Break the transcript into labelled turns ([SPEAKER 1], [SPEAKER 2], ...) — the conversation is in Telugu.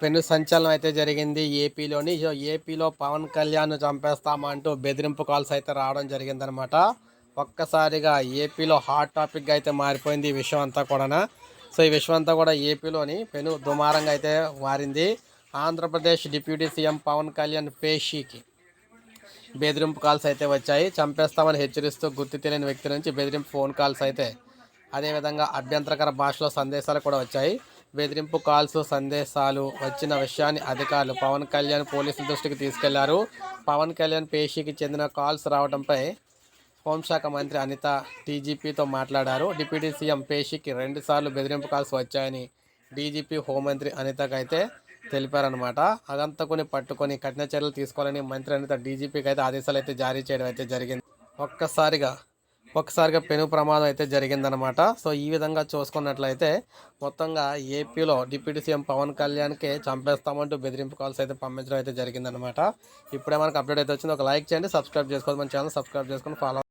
[SPEAKER 1] పెను సంచలనం అయితే జరిగింది. ఏపీలోని ఏపీలో పవన్ కళ్యాణ్ చంపేస్తామంటూ బెదిరింపు కాల్స్ అయితే రావడం జరిగిందనమాట. ఒక్కసారిగా ఏపీలో హాట్ టాపిక్గా అయితే మారిపోయింది ఈ విషయం అంతా కూడా సో ఈ విషయం అంతా కూడా ఏపీలోని పెను దుమారంగా అయితే మారింది. ఆంధ్రప్రదేశ్ డిప్యూటీ సీఎం పవన్ కళ్యాణ్ పేషీకి బెదిరింపు కాల్స్ అయితే వచ్చాయి. చంపేస్తామని హెచ్చరిస్తూ గుర్తు తెలియని వ్యక్తి నుంచి బెదిరింపు ఫోన్ కాల్స్ అయితే అదేవిధంగా అభ్యంతరకర భాషలో సందేశాలు కూడా వచ్చాయి. బెదిరింపు కాల్స్ సందేశాలు వచ్చిన విషయాన్ని అధికారులు పవన్ కళ్యాణ్ పోలీసుల దృష్టికి తీసుకెళ్ళారు. పవన్ కళ్యాణ్ పేషీకి చెందిన కాల్స్ రావడంపై హోంశాఖ మంత్రి అనిత డీజీపీతో మాట్లాడారు. డిప్యూటీ సీఎం పేషీకి రెండుసార్లు బెదిరింపు కాల్స్ వచ్చాయని డీజీపీ హోంమంత్రి అనితకు అయితే తెలిపారనమాట అగంతకుని పట్టుకొని కఠిన చర్యలు తీసుకోవాలని మంత్రి అనిత డీజీపీకి అయితే ఆదేశాలు అయితే జారీ చేయడం అయితే జరిగింది. ఒక్కసారిగా ఒక్కసారిగా పెను ప్రమాదం అయితే జరిగిందనమాట సో ఈ విధంగా చూసుకున్నట్లయితే మొత్తంగా ఏపీలో డిప్యూటీ సీఎం పవన్ కళ్యాణ్కి చంపేస్తామంటూ బెదిరింపు కాల్స్ అయితే పంపించడం అయితే జరిగిందనమాట ఇప్పుడే మనకు అప్డేట్ అయితే వచ్చింది. ఒక లైక్ చేయండి సబ్స్క్రైబ్ చేసుకోవాలి మన ఛానల్ సబ్స్క్రైబ్ చేసుకొని ఫాలో